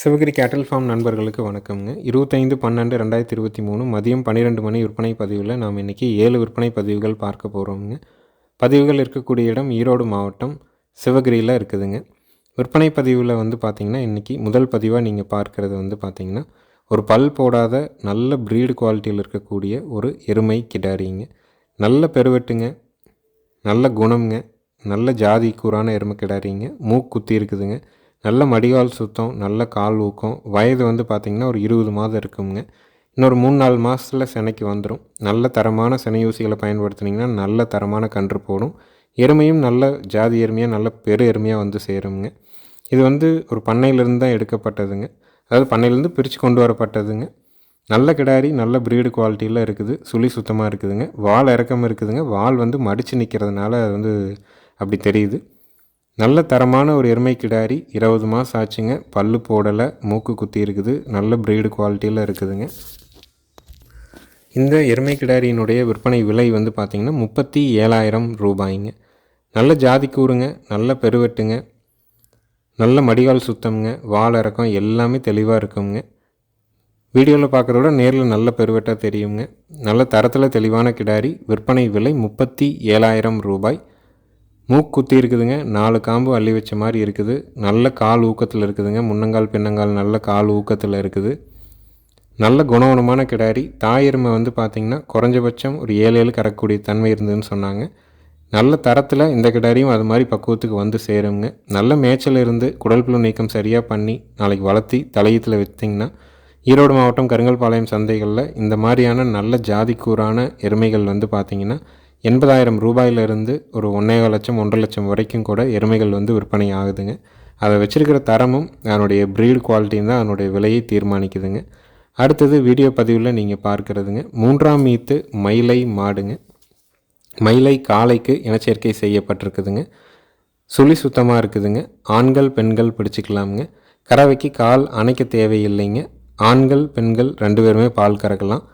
சிவகிரி கேட்டல் ஃபார்ம் நண்பர்களுக்கு வணக்கம்ங்க. இருபத்தைந்து பன்னெண்டு ரெண்டாயிரத்தி இருபத்தி மூணு மதியம் பன்னிரெண்டு மணி விற்பனை பதிவில் நாம் இன்றைக்கி ஏழு விற்பனை பதிவுகள் பார்க்க போகிறோம்ங்க பதிவுகள் இருக்கக்கூடிய இடம் ஈரோடு மாவட்டம் சிவகிரியில் இருக்குதுங்க. விற்பனை பதிவில் வந்து பார்த்திங்கன்னா இன்றைக்கி முதல் பதிவாக நீங்கள் பார்க்குறது வந்து பார்த்திங்கன்னா ஒரு பல் போடாத நல்ல ப்ரீடு குவாலிட்டியில் இருக்கக்கூடிய ஒரு எருமை கிடாரிங்க. நல்ல பெருவெட்டுங்க நல்ல குணம்ங்க நல்ல ஜாதி கூறான எருமை கிடாரிங்க மூக்கு குத்தி இருக்குதுங்க. நல்ல மடிகால் சுத்தம் நல்ல கால் ஊக்கம். வயது வந்து பார்த்திங்கன்னா ஒரு இருபது மாதம் இருக்குங்க. இன்னொரு மூணு நாலு மாதத்தில் சினைக்கு வந்துடும் நல்ல தரமான சினை ஊசிகளை நல்ல தரமான கன்று போடும். எருமையும் நல்ல ஜாதி எருமையாக நல்ல பெரு எருமையாக வந்து சேருங்க இது வந்து ஒரு பண்ணையிலேருந்து தான் எடுக்கப்பட்டதுங்க. அதாவது பண்ணையிலேருந்து பிரித்து கொண்டு வரப்பட்டதுங்க. நல்ல கிடாரி நல்ல ப்ரீடு குவாலிட்டியில் இருக்குது. சுழி சுத்தமாக இருக்குதுங்க. வால் இறக்கம் இருக்குதுங்க. வால் வந்து மடித்து நிற்கிறதுனால அது வந்து அப்படி தெரியுது. நல்ல தரமான ஒரு எருமை கிடாரி இருபது மாதம் ஆச்சுங்க. பல்லு போடலை மூக்கு குத்தி இருக்குது. நல்ல ப்ரீடு குவாலிட்டியில் இருக்குதுங்க. இந்த எருமை கிடாரியினுடைய விற்பனை விலை வந்து பார்த்திங்கன்னா முப்பத்தி ஏழாயிரம் ரூபாய்ங்க. நல்ல ஜாதி கூறுங்க நல்ல பெருவெட்டுங்க. நல்ல மடிகால் சுத்தம்ங்க வால் இறக்கம் எல்லாமே தெளிவாக இருக்குங்க. வீடியோவில் பார்க்குறத விட நேரில் நல்ல பெருவெட்டாக தெரியுங்க. நல்ல தரத்தில் தெளிவான கிடாரி விற்பனை விலை முப்பத்தி ஏழாயிரம் ரூபாய். மூக்கு குத்தி இருக்குதுங்க. நாலு காம்பு அள்ளி வச்ச மாதிரி இருக்குது. நல்ல கால் ஊக்கத்தில் இருக்குதுங்க. முன்னங்கால் பின்னங்கால் நல்ல கால் ஊக்கத்தில் இருக்குது. நல்ல குணவனமான கிடாரி. தாயெருமை வந்து பார்த்திங்கன்னா குறைஞ்சபட்சம் ஒரு ஏழு ஏழு கறக்கக்கூடிய தன்மை இருந்ததுன்னு சொன்னாங்க. நல்ல தரத்தில் இந்த கிடாரியும் அது மாதிரி பக்குவத்துக்கு வந்து சேருங்க. நல்ல மேய்ச்சல் இருந்து குடல் புழு நீக்கம் சரியாக பண்ணி நாளைக்கு வளர்த்தி தலையத்தில் வச்சிங்கன்னா ஈரோடு மாவட்டம் கருங்கல்பாளையம் சந்தைகளில் இந்த மாதிரியான நல்ல ஜாதிக்கூறான எருமைகள் வந்து பார்த்திங்கன்னா எண்பதாயிரம் ரூபாயிலிருந்து ஒரு ஒன்றே லட்சம் ஒன்றரை லட்சம் வரைக்கும் கூட எருமைகள் வந்து விற்பனை ஆகுதுங்க. அதை வச்சுருக்கிற தரமும் அதனுடைய ப்ரீடு குவாலிட்டியும் தான் அதனுடைய விலையை தீர்மானிக்குதுங்க. அடுத்தது வீடியோ பதிவில் நீங்கள் பார்க்குறதுங்க. மூன்றாம் மீத்து மயிலை மாடுங்க. மயிலை காளைக்கு இனச்சேர்க்கை செய்யப்பட்டிருக்குதுங்க. சுழி சுத்தமாக இருக்குதுங்க. ஆண்கள் பெண்கள் பிடிச்சிக்கலாமுங்க. கறவைக்கு கால் அணைக்க தேவையில்லைங்க. ஆண்கள் பெண்கள் ரெண்டு பேருமே பால் கறக்கலாம்.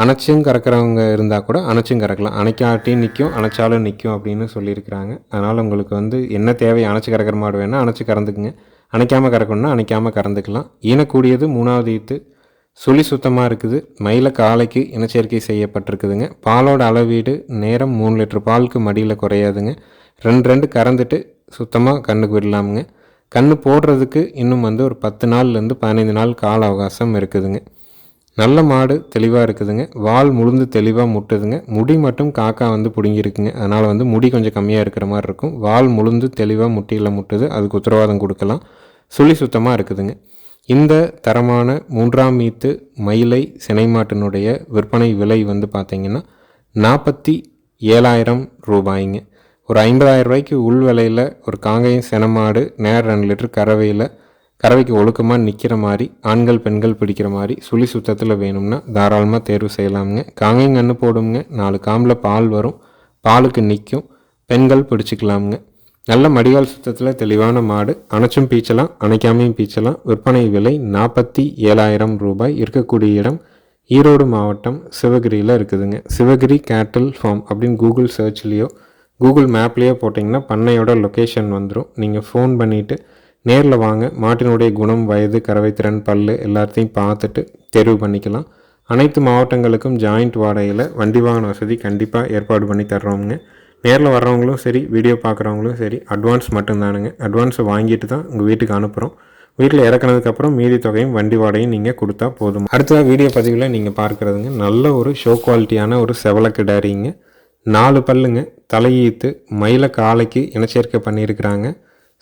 அணைச்சும் கறக்கிறவங்க இருந்தால் கூட அணைச்சும் கறக்கலாம். அணைக்காட்டியும் நிற்கும் அணைச்சாலும் நிற்கும் அப்படின்னு சொல்லியிருக்கிறாங்க. அதனால் உங்களுக்கு வந்து என்ன தேவை அணைச்சி கறக்கிற மாடு வேணால் அணைச்சி கறந்துக்குங்க. அணைக்காமல் கறக்கணும்னா அணைக்காமல் கறந்துக்கலாம். ஈனக்கூடியது மூணாவது ஈத்து. சுழி சுத்தமாக இருக்குது. மயில காலைக்கு இனச்சேர்க்கை செய்யப்பட்டிருக்குதுங்க. பாலோட அளவீடு நேரம் மூணு லிட்டர். பாலுக்கு மடியில் குறையாதுங்க. ரெண்டு ரெண்டு கறந்துட்டு சுத்தமாக கண்ணுக்கு விடலாமுங்க. கண்ணு போடுறதுக்கு இன்னும் வந்து ஒரு பத்து நாள்லேருந்து பதினைந்து நாள் கால அவகாசம் இருக்குதுங்க. நல்ல மாடு தெளிவாக இருக்குதுங்க. வால் முழுந்து தெளிவாக முட்டுதுங்க. முடி மட்டும் காக்கா வந்து பிடுங்கிருக்குங்க அதனால் வந்து முடி கொஞ்சம் கம்மியாக இருக்கிற மாதிரி இருக்கும். வால் முழுந்து தெளிவாக முட்டியில் முட்டுது. அதுக்கு உத்தரவாதம் கொடுக்கலாம். சுழி சுத்தமாக இருக்குதுங்க. இந்த தரமான மூன்றாம் மீத்து மயிலை சினைமாட்டினுடைய விற்பனை விலை வந்து பார்த்திங்கன்னா நாற்பத்தி ஏழாயிரம் ரூபாய்ங்க. ஒரு ஐம்பதாயிரம் ரூபாய்க்கு உள் விலையில் ஒரு காங்கையும் செனமாடு நேர் ரெண்டு லிட்டர் கறவையில் கறவைக்கு ஒழுக்கமாக நிற்கிற மாதிரி ஆண்கள் பெண்கள் பிடிக்கிற மாதிரி சுழி சுத்தத்தில் வேணும்னா தாராளமாக தேர்வு செய்யலாமுங்க. காங்கையும் கன்று போடுங்க. நாலு காம்பில் பால் வரும். பாலுக்கு நிற்கும் பெண்கள் பிடிச்சிக்கலாமுங்க. நல்ல மடிகால் சுத்தத்தில் தெளிவான மாடு. அணைச்சும் பீச்சலாம் அணைக்காமையும் பீச்சலாம். விற்பனை விலை நாற்பத்தி ஏழாயிரம் ரூபாய். இருக்கக்கூடிய இடம் ஈரோடு மாவட்டம் சிவகிரியில் இருக்குதுங்க. சிவகிரி கேட்டில் ஃபார்ம் அப்படின்னு கூகுள் சர்ச்லேயோ கூகுள் மேப்லேயோ போட்டிங்கன்னா பண்ணையோட லொக்கேஷன் வந்துடும் நீங்கள் ஃபோன் பண்ணிவிட்டு நேரில் வாங்க. மாட்டினுடைய குணம் வயது கறவைத்திறன் பல் எல்லாத்தையும் பார்த்துட்டு தெரிவு பண்ணிக்கலாம். அனைத்து மாவட்டங்களுக்கும் ஜாயிண்ட் வாடகையில் வண்டி வாகன வசதி கண்டிப்பாக ஏற்பாடு பண்ணி தர்றோங்க நேரில் வர்றவங்களும் சரி வீடியோ பார்க்குறவங்களும் சரி அட்வான்ஸ் மட்டும்தானுங்க. அட்வான்ஸை வாங்கிட்டு தான் உங்கள் வீட்டுக்கு அனுப்புகிறோம் வீட்டில் இறக்குனதுக்கப்புறம் மீதி தொகையும் வண்டி வாடகையும் நீங்கள் கொடுத்தா போதும். அடுத்ததாக வீடியோ பதிவில் நீங்கள் பார்க்குறதுங்க நல்ல ஒரு ஷோ குவாலிட்டியான ஒரு செவல டேரிங்க நாலு பல்லுங்க தலையீத்து மயில காலைக்கு இனச்சேர்க்கை பண்ணியிருக்கிறாங்க.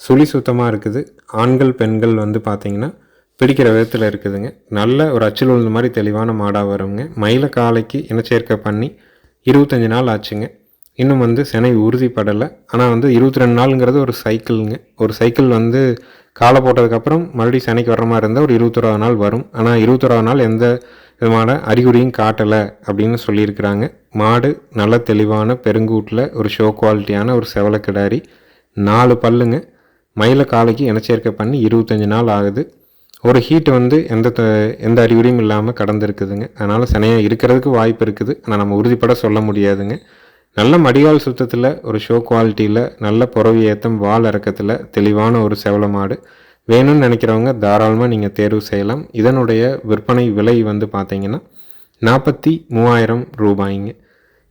சுழி சுத்தமாக இருக்குது. ஆண்கள் பெண்கள் வந்து பார்த்திங்கன்னா பிடிக்கிற விதத்தில் இருக்குதுங்க. நல்ல ஒரு அச்சில் உழுந்த மாதிரி தெளிவான மாடாக வருங்க. மயில காலைக்கு இனச்சேர்க்கை பண்ணி இருபத்தஞ்சி நாள் ஆச்சுங்க. இன்னும் வந்து செனை உறுதிப்படலை. ஆனால் வந்து இருபத்தி ரெண்டு நாளுங்கிறது ஒரு சைக்கிளுங்க. ஒரு சைக்கிள் வந்து காலை போட்டதுக்கப்புறம் மறுபடியும் செனைக்கு வர்ற மாதிரி இருந்தால் ஒரு இருபத்தொராவது நாள் வரும். ஆனால் இருபத்தொராவது நாள் எந்த விதமான அறிகுறியும் காட்டலை அப்படின்னு சொல்லியிருக்கிறாங்க. மாடு நல்ல தெளிவான பெருங்கூட்டில் ஒரு ஷோ குவாலிட்டியான ஒரு செவலக்கிடாரி நாலு பல்லுங்க. மயில காலைக்கு இனச்சேர்க்கை பண்ணி இருபத்தஞ்சி நாள் ஆகுது. ஒரு ஹீட் வந்து எந்த எந்த அறிகுறியும் இல்லாமல் கடந்திருக்குதுங்க. அதனால் சினையாக இருக்கிறதுக்கு வாய்ப்பு இருக்குது. ஆனால் நம்ம உறுதிப்பட சொல்ல முடியாதுங்க. நல்ல மடிகால் சுத்தத்தில் ஒரு ஷோ குவாலிட்டியில் நல்ல புறவி ஏற்றம் வால் இறக்கத்தில் தெளிவான ஒரு செவல மாடு. வேணும்னு நினைக்கிறவங்க தாராளமாக நீங்கள் தேர்வு செய்யலாம். இதனுடைய விற்பனை விலை வந்து பார்த்தீங்கன்னா நாற்பத்தி மூவாயிரம் ரூபாய்ங்க.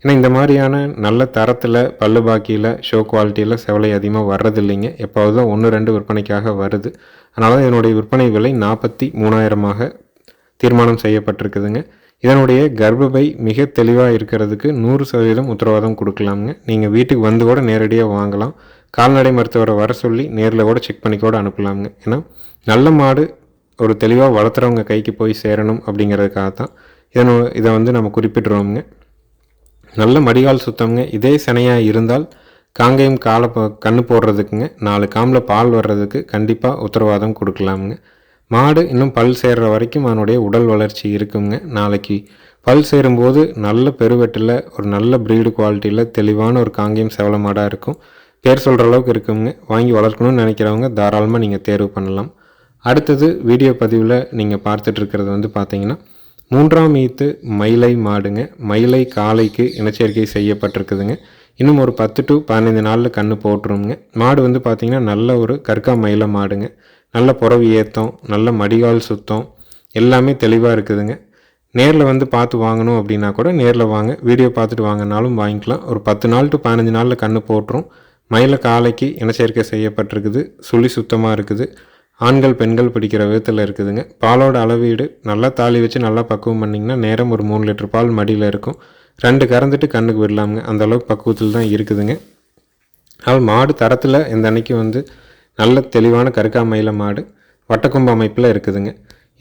ஏன்னா இந்த மாதிரியான நல்ல தரத்தில் பல்லு பாக்கியில் ஷோ குவாலிட்டியில் செவலை அதிகமாக வர்றதில்லைங்க. எப்போது தான் ஒன்று ரெண்டு விற்பனைக்காக வருது. அதனால தான் இதனுடைய விற்பனை விலை நாற்பத்தி மூணாயிரமாக தீர்மானம் செய்யப்பட்டிருக்குதுங்க. இதனுடைய கர்ப்பப்பை மிக தெளிவாக இருக்கிறதுக்கு நூறு சதவீதம் உத்தரவாதம் கொடுக்கலாமுங்க. நீங்கள் வீட்டுக்கு வந்து கூட நேரடியாக வாங்கலாம். கால்நடை மருத்துவரை வர சொல்லி நேரில் கூட செக் பண்ணி கூட அனுப்பலாமுங்க. ஏன்னா நல்ல மாடு ஒரு தெளிவாக வளர்த்துறவங்க கைக்கு போய் சேரணும் அப்படிங்கிறதுக்காக தான் இதனோ இதை வந்து நம்ம குறிப்பிட்றோமுங்க. நல்ல மடிகால் சுத்தம்ங்க. இதே சனையாக இருந்தால் காங்கேயம் காலை கண்ணு போடுறதுக்குங்க. நாலு காமில் பால் வர்றதுக்கு கண்டிப்பாக உத்தரவாதம் கொடுக்கலாமுங்க. மாடு இன்னும் பல் சேர்கிற வரைக்கும் அதனுடைய உடல் வளர்ச்சி இருக்குங்க. நாளைக்கு பல் சேரும்போது நல்ல பெருவெட்டில் ஒரு நல்ல ப்ரீடு குவாலிட்டியில் தெளிவான ஒரு காங்கேயம் செவல மாடாக இருக்கும். பேர் சொல்கிற அளவுக்கு இருக்குங்க. வாங்கி வளர்க்கணும்னு நினைக்கிறவங்க தாராளமாக நீங்கள் தேர்வு பண்ணலாம். அடுத்தது வீடியோ பதிவில் நீங்கள் பார்த்துட்ருக்கிறது வந்து பார்த்தீங்கன்னா மூன்றாம் ஈத்து மயிலை மாடுங்க. மயிலை காலைக்கு இனச்சேர்க்கை செய்யப்பட்டிருக்குதுங்க. இன்னும் ஒரு பத்து டு பதினைந்து நாளில் கன்று போட்டுருங்க மாடு வந்து பார்த்திங்கன்னா நல்ல ஒரு கற்கா மயில மாடுங்க. நல்ல புறவு ஏற்றம் நல்ல மடிகால் சுத்தம் எல்லாமே தெளிவாக இருக்குதுங்க. நேரில் வந்து பார்த்து வாங்கணும் அப்படின்னா கூட நேரில் வாங்க. வீடியோ பார்த்துட்டு வாங்கினாலும் வாங்கிக்கலாம். ஒரு பத்து நாள் டு பதினஞ்சு நாளில் கன்று போட்டுரும். மயில காலைக்கு இனச்சேர்க்கை செய்யப்பட்டிருக்குது. சுழி சுத்தமாக இருக்குது. ஆண்கள் பெண்கள் பிடிக்கிற விதத்தில் இருக்குதுங்க. பாலோட அளவீடு நல்லா தாலி வச்சு நல்லா பக்குவம் பண்ணிங்கன்னா நேரம் ஒரு மூணு லிட்டர் பால் மடியில் இருக்கும். ரெண்டு கறந்துட்டு கண்ணுக்கு விடலாமுங்க. அந்த அளவுக்கு பக்குவத்தில் தான் இருக்குதுங்க. அது மாடு தரத்தில் இந்த அன்னைக்கு வந்து நல்ல தெளிவான கருக்காமையில மாடு வட்டக்கொம்பு அமைப்பில் இருக்குதுங்க.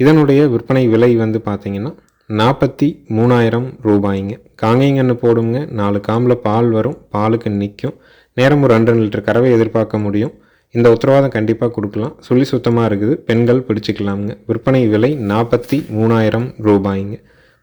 இதனுடைய விற்பனை விலை வந்து பார்த்திங்கன்னா நாற்பத்தி மூணாயிரம் ரூபாய்ங்க. காங்கைங்கன்னு போடுங்க. நாலு காம்பில் பால் வரும். பாலுக்கு நிற்கும் நேரம் ஒரு ரெண்டு லிட்டர் கறவை எதிர்பார்க்க முடியும். இந்த உத்தரவாதம் கண்டிப்பாக கொடுக்கலாம். சொல்லி சுத்தமாக இருக்குது. பெண்கள் பிடிச்சிக்கலாமுங்க. விற்பனை விலை நாற்பத்தி மூணாயிரம் ரூபாய்ங்க.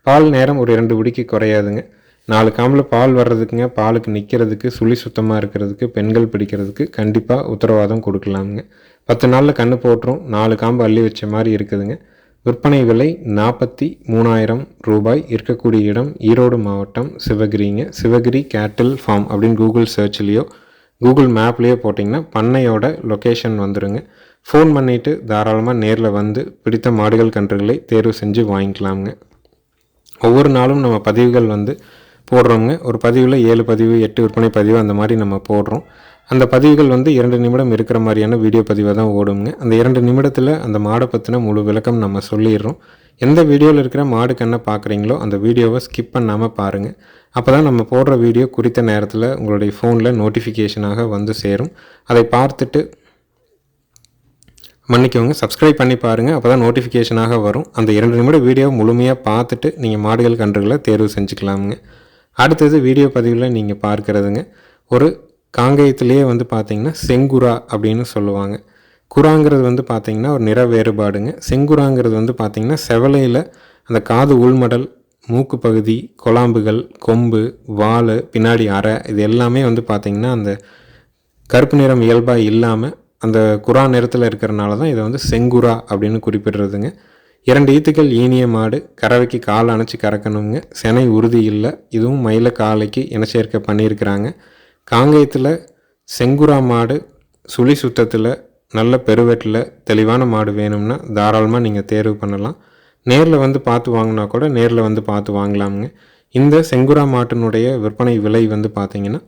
பால் நேரம் ஒரு இரண்டு பிடிக்கு குறையாதுங்க. நாலு காம்பில் பால் வர்றதுக்குங்க. பாலுக்கு நிற்கிறதுக்கு சுழி சுத்தமாக இருக்கிறதுக்கு பெண்கள் பிடிக்கிறதுக்கு கண்டிப்பாக உத்தரவாதம் கொடுக்கலாமுங்க. பத்து நாளில் கன்று போட்டுரும். நாலு காம்பு அள்ளி வச்ச மாதிரி இருக்குதுங்க. விற்பனை விலை நாற்பத்தி மூணாயிரம் ரூபாய். இருக்கக்கூடிய இடம் ஈரோடு மாவட்டம் சிவகிரிங்க. சிவகிரி கேட்டில் ஃபார்ம் அப்படின்னு கூகுள் சர்ச்லேயோ கூகுள் மேப்லேயே போட்டிங்கன்னா பண்ணையோட லொக்கேஷன் வந்துடுங்க ஃபோன் பண்ணிவிட்டு தாராளமாக நேரில் வந்து பிடித்த மாடுகள் கன்றுகளை தேர்வு செஞ்சு வாங்கிக்கலாமுங்க. ஒவ்வொரு நாளும் நம்ம பதிவுகள் வந்து போடுறோங்க ஒரு பதிவில் ஏழு பதிவு எட்டு விற்பனை பதிவு அந்த மாதிரி நம்ம போடுறோம். அந்த பதிவுகள் வந்து இரண்டு நிமிடம் இருக்கிற மாதிரியான வீடியோ பதிவாக தான் ஓடுங்க. அந்த இரண்டு நிமிடத்தில் அந்த மாடை பற்றின முழு விளக்கம் நம்ம சொல்லிடுறோம். எந்த வீடியோவில் இருக்கிற மாடு கண்ணை பார்க்குறீங்களோ அந்த வீடியோவை ஸ்கிப் பண்ணாமல் பாருங்கள் அப்போ தான் நம்ம போடுற வீடியோ குறித்த நேரத்தில் உங்களுடைய ஃபோனில் நோட்டிஃபிகேஷனாக வந்து சேரும். அதை பார்த்துட்டு மன்னிக்கவங்க சப்ஸ்கிரைப் பண்ணி பாருங்கள் அப்போ தான் நோட்டிஃபிகேஷனாக வரும். அந்த இரண்டு நிமிடம் வீடியோ முழுமையாக பார்த்துட்டு நீங்கள் மாடுகள் கன்றுகளை தேர்வு செஞ்சுக்கலாமுங்க. அடுத்தது வீடியோ பதிவில் நீங்கள் பார்க்குறதுங்க. ஒரு காங்கேயத்திலேயே வந்து பார்த்திங்கன்னா செங்குரா அப்படின்னு சொல்லுவாங்க. குராங்கிறது வந்து பார்த்திங்கன்னா ஒரு நிற வேறுபாடுங்க. செங்குராங்கிறது வந்து பார்த்திங்கன்னா செவலையில் அந்த காது உள்மடல் மூக்கு பகுதி கொலாம்புகள் கொம்பு வால் பின்னாடி அரை இது எல்லாமே வந்து பார்த்திங்கன்னா அந்த கருப்பு நிறம் இயல்பாக இல்லாமல் அந்த குரா நிறத்தில் இருக்கிறனால தான் இதை வந்து செங்குரா அப்படின்னு குறிப்பிடுறதுங்க. இரண்டு ஈத்துக்கள் ஈனிய மாடு கறவைக்கு கால் அணைச்சி கறக்கணுங்க. செனை உறுதி இல்லை இதுவும் மயில காலைக்கு இனச்சேர்க்கை பண்ணியிருக்கிறாங்க. காங்கேயத்தில் செங்குரா மாடு சுழி சுத்தத்தில் நல்ல பெருவெட்டில் தெளிவான மாடு வேணும்னா தாராளமாக நீங்கள் தேர்வு பண்ணலாம். நேரில் வந்து பார்த்து வாங்கினா கூட நேரில் வந்து பார்த்து வாங்கலாமுங்க. இந்த செங்குரா மாட்டினுடைய விற்பனை விலை வந்து பார்த்திங்கன்னா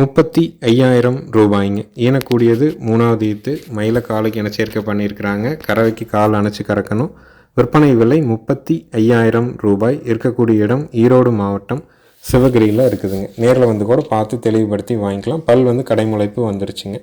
முப்பத்தி ஐயாயிரம் ரூபாய்ங்க. ஈனக்கூடியது மூணாவது ஈத்து மயில காலுக்கு இனச்சேர்க்கை பண்ணியிருக்கிறாங்க. கறவைக்கு கால் அணைச்சி கறக்கணும். விற்பனை விலை முப்பத்தி ஐயாயிரம் ரூபாய். இருக்கக்கூடிய இடம் ஈரோடு மாவட்டம் சிவகிரியில் இருக்குதுங்க. நேரில் வந்து கூட பார்த்து தெளிவுபடுத்தி வாங்கிக்கலாம். பல் வந்து கடைமுளைப்பு வந்துருச்சுங்க.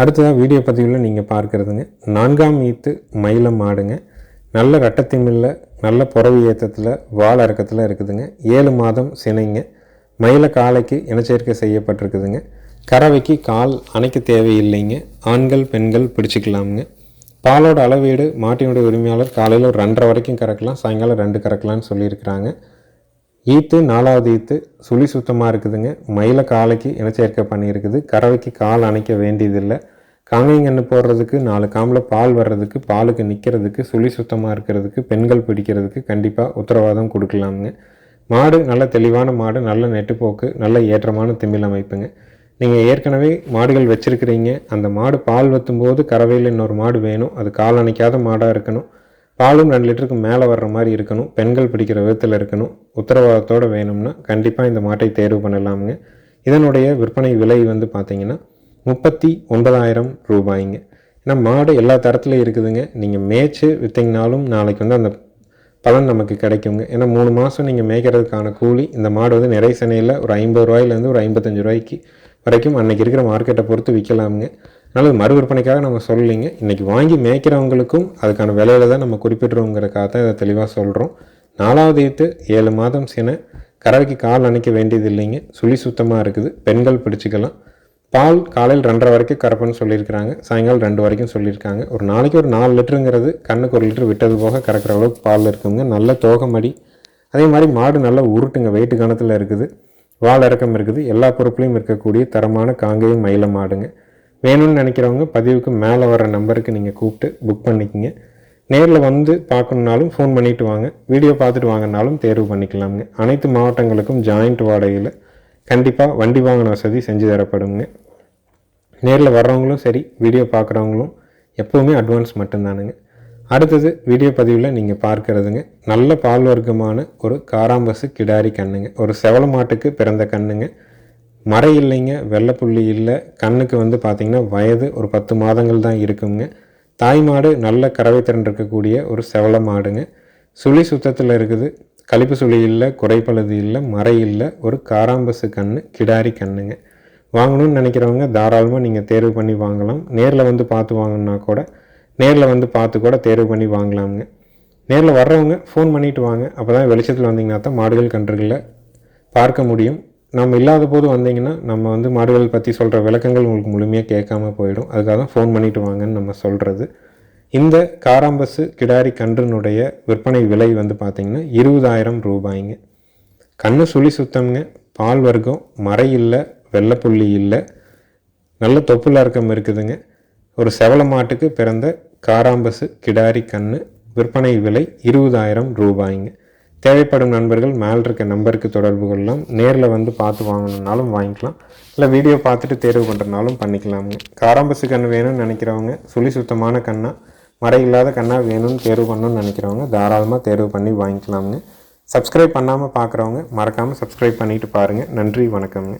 அடுத்ததாக வீடியோ பதிவில் நீங்கள் பார்க்குறதுங்க. நான்காம் ஈத்து மயிலம் மாடுங்க. நல்ல ரட்டத்திமில்ல நல்ல புறவு ஏற்றத்தில் வால் இறக்கத்தில் இருக்குதுங்க. ஏழு மாதம் சினைங்க. மயில காலைக்கு இனச்சேர்க்கை செய்யப்பட்டிருக்குதுங்க. கறவைக்கு கால் அணைக்க தேவையில்லைங்க. ஆண்கள் பெண்கள் பிடிச்சிக்கலாமுங்க. பாலோட அளவீடு மாட்டினுடைய உரிமையாளர் காலையில் ஒரு ரெண்டரை வரைக்கும் கறக்கலாம் சாயங்காலம் ரெண்டு கறக்கலாம்னு சொல்லியிருக்கிறாங்க. ஈத்து நாலாவது ஈத்து சுழி சுத்தமாக இருக்குதுங்க. மயில காலைக்கு இனச்சேர்க்கை பண்ணியிருக்குது. கறவைக்கு கால் அணைக்க வேண்டியதில்லை. காங்கைங்கன்று போடுறதுக்கு நாலு காம்பில் பால் வர்றதுக்கு பாலுக்கு நிற்கிறதுக்கு சுழி சுத்தமாக இருக்கிறதுக்கு பெண்கள் பிடிக்கிறதுக்கு கண்டிப்பாக உத்தரவாதம் கொடுக்கலாமுங்க. மாடு நல்ல தெளிவான மாடு நல்ல நெட்டுப்போக்கு நல்ல ஏற்றமான திமிழ் அமைப்புங்க. நீங்கள் ஏற்கனவே மாடுகள் வச்சுருக்கிறீங்க. அந்த மாடு பால் வத்தும்போது கறவையில் இன்னொரு மாடு வேணும். அது கால் அணைக்காத மாடாக இருக்கணும். பாலும் ரெண்டு லிட்டருக்கு மேலே வர்ற மாதிரி இருக்கணும். பெண்கள் பிடிக்கிற விதத்தில் இருக்கணும். உத்தரவாதத்தோடு வேணும்னா கண்டிப்பாக இந்த மாட்டை தேர்வு பண்ணலாமுங்க. இதனுடைய விற்பனை விலை வந்து பார்த்திங்கன்னா முப்பத்தி ஒன்பதாயிரம் ரூபாய்ங்க. ஏன்னா மாடு எல்லா தரத்துலையும் இருக்குதுங்க. நீங்கள் மேய்ச்சி விற்றிங்கனாலும் நாளைக்கு வந்து அந்த பலன் நமக்கு கிடைக்குங்க. ஏன்னா மூணு மாதம் நீங்கள் மேய்க்கிறதுக்கான கூலி இந்த மாடு வந்து நிறை சனையில் ஒரு ஐம்பது ரூபாயிலேருந்து ஒரு ஐம்பத்தஞ்சு ரூபாய்க்கு வரைக்கும் அன்றைக்கி இருக்கிற மார்க்கெட்டை பொறுத்து விற்கலாமுங்க. அதனால் மறு விற்பனைக்காக நம்ம சொல்லலைங்க. இன்றைக்கி வாங்கி மேய்க்கிறவங்களுக்கும் அதுக்கான விலையில தான் நம்ம குறிப்பிட்றோங்கிறக்காக தான் இதை தெளிவாக சொல்கிறோம் நாலாவது ஈத்து ஏழு மாதம் சின கறவைக்கு கால் அணைக்க வேண்டியது இல்லைங்க சுழி சுத்தமாக இருக்குது பெண்கள் பிடிச்சிக்கலாம். பால் காலையில் ரெண்டரை வரைக்கும் கறப்புன்னு சொல்லியிருக்கிறாங்க. சாயங்காலம் ரெண்டு வரைக்கும் சொல்லியிருக்காங்க. ஒரு நாளைக்கு ஒரு நாலு லிட்டருங்கிறது கண்ணுக்கு ஒரு லிட்டர் விட்டது போக கறக்கிற அளவுக்கு பால் இருக்குங்க. நல்ல தோகமடி. அதே மாதிரி மாடு நல்லா உருட்டுங்க வெயிட்டு கணத்தில் இருக்குது. வால் இறக்கம் இருக்குது. எல்லா பொறுப்புலையும் இருக்கக்கூடிய தரமான காங்கையும் மயில மாடுங்க. வேணும்னு நினைக்கிறவங்க பதிவுக்கு மேலே வர நம்பருக்கு நீங்கள் கூப்பிட்டு புக் பண்ணிக்கோங்க. நேரில் வந்து பார்க்கணுன்னாலும் ஃபோன் பண்ணிவிட்டு வாங்க. வீடியோ பார்த்துட்டு வாங்கினாலும் தேர்வு பண்ணிக்கலாமுங்க. அனைத்து மாவட்டங்களுக்கும் ஜாயிண்ட் வாடகையில் கண்டிப்பாக வண்டி வாங்கின வசதி செஞ்சு தரப்படுங்க. நேரில் வர்றவங்களும் சரி வீடியோ பார்க்குறவங்களும் எப்போவுமே அட்வான்ஸ் மட்டும்தானுங்க. அடுத்தது வீடியோ பதிவில் நீங்கள் பார்க்குறதுங்க. நல்ல பால் வர்க்கமான ஒரு காராம்பசு கிடாரி கண்ணுங்க. ஒரு செவல மாட்டுக்கு பிறந்த கண்ணுங்க. மறை இல்லைங்க வெள்ளைப்புள்ளி இல்லை. கண்ணுக்கு வந்து பார்த்திங்கன்னா வயது ஒரு பத்து மாதங்கள் தான் இருக்குங்க. தாய் மாடு நல்ல கறவை திறன் இருக்கக்கூடிய ஒரு செவல மாடுங்க. சுழி சுத்தத்தில் இருக்குது. கழிப்பு சுழி இல்லை குறைப்பழுது இல்லை மறை இல்லை. ஒரு காராம்பசு கன்று கிடாரி கண்ணுங்க. வாங்கணும்னு நினைக்கிறவங்க தாராளமாக நீங்கள் தேர்வு பண்ணி வாங்கலாம். நேரில் வந்து பார்த்து வாங்கினா கூட நேரில் வந்து பார்த்து கூட தேர்வு பண்ணி வாங்கலாமுங்க. நேரில் வர்றவங்க ஃபோன் பண்ணிவிட்டு வாங்க. அப்போ தான் வெளிச்சத்தில் வந்தீங்கன்னா தான் மாடுகள் கன்றுகளில் பார்க்க முடியும். நம்ம இல்லாத போது வந்தீங்கன்னா நம்ம வந்து மாடுகள் பற்றி சொல்கிற விளக்கங்கள் உங்களுக்கு முழுமையாக கேட்காம போயிடும். அதுக்காக தான் ஃபோன் பண்ணிவிட்டு வாங்கன்னு நம்ம சொல்கிறது இந்த காராம்பஸு கிடாரி கன்றுனுடைய விற்பனை விலை வந்து பார்த்திங்கன்னா இருபதாயிரம் ரூபாய்ங்க. கண்ணு சுழி சுத்தம்ங்க. பால் வர்க்கம் மறை இல்லை வெள்ளைப்புள்ளி இல்லை. நல்ல தொப்புல அறக்கம் இருக்குதுங்க. ஒரு செவல மாட்டுக்கு பிறந்த காராம்பசு கிடாரி கண்ணு விற்பனை விலை இருபதாயிரம் ரூபாய்ங்க. தேவைப்படும் நண்பர்கள் மேல் இருக்க நம்பருக்கு தொடர்பு கொள்ளலாம் நேரில் வந்து பார்த்து வாங்கணுன்னாலும் வாங்கிக்கலாம். இல்லை வீடியோ பார்த்துட்டு தேர்வு பண்ணுறனாலும் பண்ணிக்கலாமுங்க காராம்பசு கன்று வேணும்னு நினைக்கிறவங்க சுழி சுத்தமான கண்ணாக மறை இல்லாத கண்ணாக வேணும்னு தேர்வு பண்ணணும்னு நினைக்கிறவங்க தாராளமாக தேர்வு பண்ணி வாங்கிக்கலாமுங்க. சப்ஸ்கிரைப் பண்ணாமல் பார்க்குறவங்க மறக்காமல் சப்ஸ்கிரைப் பண்ணிவிட்டு பாருங்கள் நன்றி வணக்கம்ங்க.